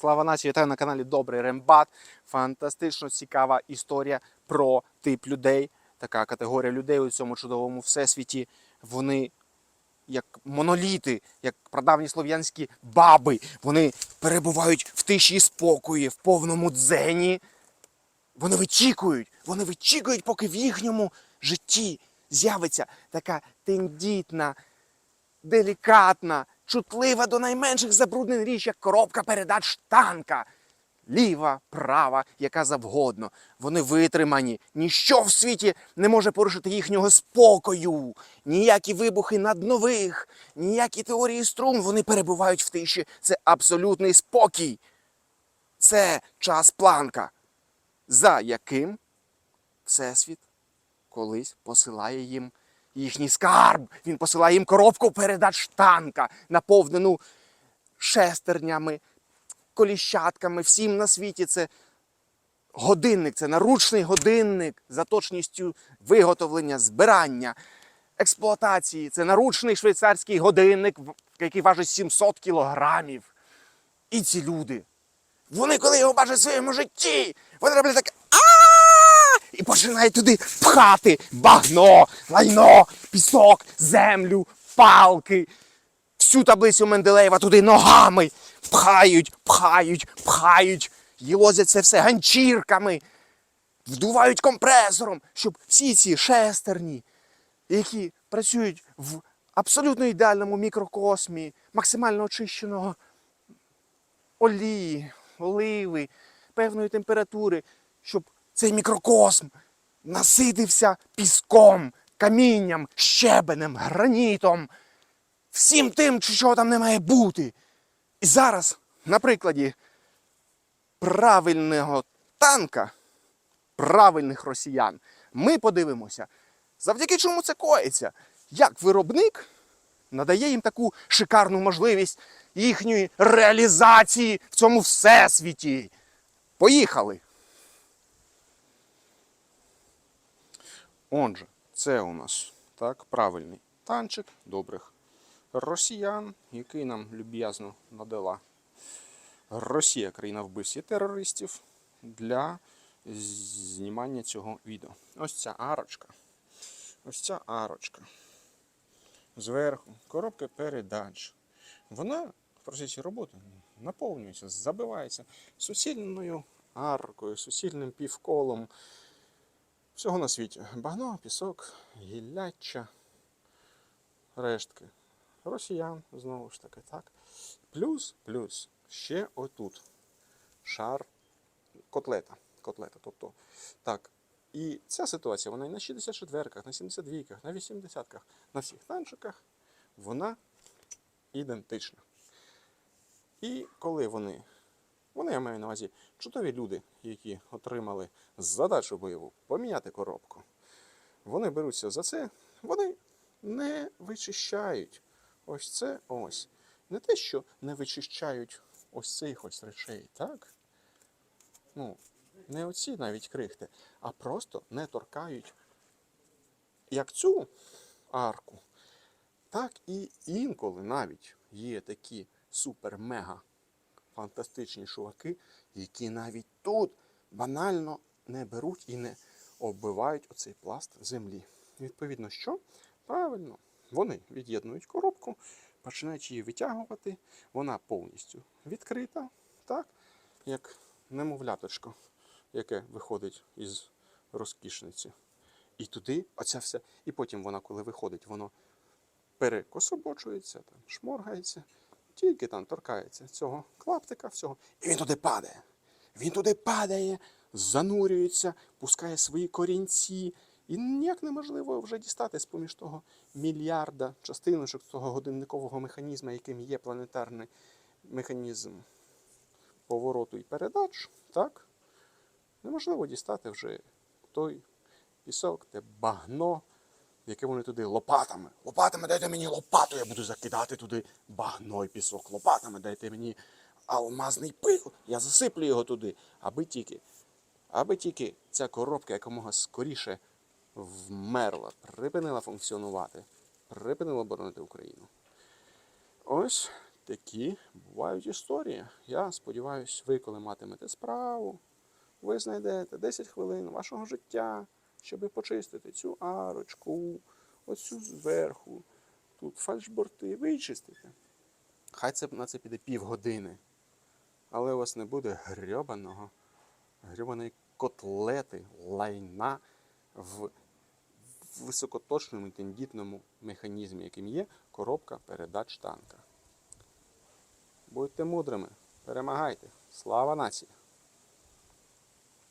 Слава нації, вітаю на каналі Добрий Рембат. Фантастично цікава історія про тип людей. Така категорія людей у цьому чудовому всесвіті. Вони як моноліти, як прадавні слов'янські баби. Вони перебувають в тиші спокої, в повному дзені. Вони вичікують, вони вичікують, поки в їхньому житті з'явиться така тендітна, делікатна, чутлива до найменших забруднень річ, як коробка передач танка. Ліва, права, яка завгодно. Вони витримані. Ніщо в світі не може порушити їхнього спокою. Ніякі вибухи над нових, ніякі теорії струн. Вони перебувають в тиші. Це абсолютний спокій. Це час планка, за яким Всесвіт колись посилає їм їхній скарб. Він посилає їм коробку передач танка, наповнену шестернями, коліщатками. Всім на світі це годинник, це наручний годинник за точністю виготовлення, збирання, експлуатації. Це наручний швейцарський годинник, який важить 700 кілограмів. І ці люди. Вони, коли його бачать в своєму житті, вони роблять таке і починають туди пхати багно, лайно, пісок, землю, палки. Всю таблицю Менделеєва туди ногами пхають, пхають, пхають, їлозять це все ганчірками, вдувають компресором, щоб всі ці шестерні, які працюють в абсолютно ідеальному мікрокосмі, максимально очищеного олії, оливи, певної температури, щоб цей мікрокосм наситився піском, камінням, щебенем, гранітом, всім тим, чого там не має бути. І зараз, на прикладі правильного танка, правильних росіян, ми подивимося, завдяки чому це коїться, як виробник надає їм таку шикарну можливість їхньої реалізації в цьому всесвіті. Поїхали! Отже, це у нас так, правильний танчик добрих росіян, який нам люб'язно надала Росія, країна вбивців терористів, для знімання цього відео. Ось ця арочка. Ось ця арочка. Зверху коробка передач. Вона в процесі роботи наповнюється, забивається суцільною аркою, суцільним півколом. Всього на світі. Багно, пісок, гілляча, рештки. Росіян, знову ж таки, так. Плюс, плюс, ще отут шар котлета. котлета. Тобто, так. І ця ситуація, вона і на 64-ках, на 72-ках, на 80-ках, на всіх танчиках, вона ідентична. І коли вони, вони, я маю на увазі, чудові люди, які отримали задачу бойову поміняти коробку, вони беруться за це, вони не вичищають ось це ось. Не те, що не вичищають ось цих ось речей, так? Ну, не оці навіть крихти, а просто не торкають як цю арку, так і інколи навіть є такі супер-мега фантастичні чуваки, які навіть тут банально не беруть і не оббивають оцей пласт землі. Відповідно, що? Правильно, вони від'єднують коробку, починають її витягувати, вона повністю відкрита, так, як немовляточко, яке виходить із розкішниці. І туди оця все. І потім вона, коли виходить, воно перекособочується, там, шморгається, тільки там торкається цього клаптика, всього, і він туди падає. Він туди падає, занурюється, пускає свої корінці. І ніяк неможливо вже дістати з-поміж того мільярда частиночок того годинникового механізму, яким є планетарний механізм повороту і передач, так? Неможливо дістати вже той пісок, те багно, яке вони туди лопатами. Лопатами дайте мені лопату, я буду закидати туди багно і пісок. Лопатами дайте мені алмазний пил, я засиплю його туди, аби тільки, аби тільки ця коробка якомога скоріше вмерла, припинила функціонувати, припинила боронити Україну. Ось Такі бувають історії. Я сподіваюся, ви, коли матимете справу, ви знайдете 10 хвилин вашого життя, щоб почистити цю арочку, оцю зверху, тут фальшборти, вичистите. Хай це на це піде півгодини. Але у вас не буде грьобаного, грьобаної котлети, лайна в високоточному тендітному механізмі, яким є коробка передач танка. Будьте мудрими, перемагайте. Слава нації!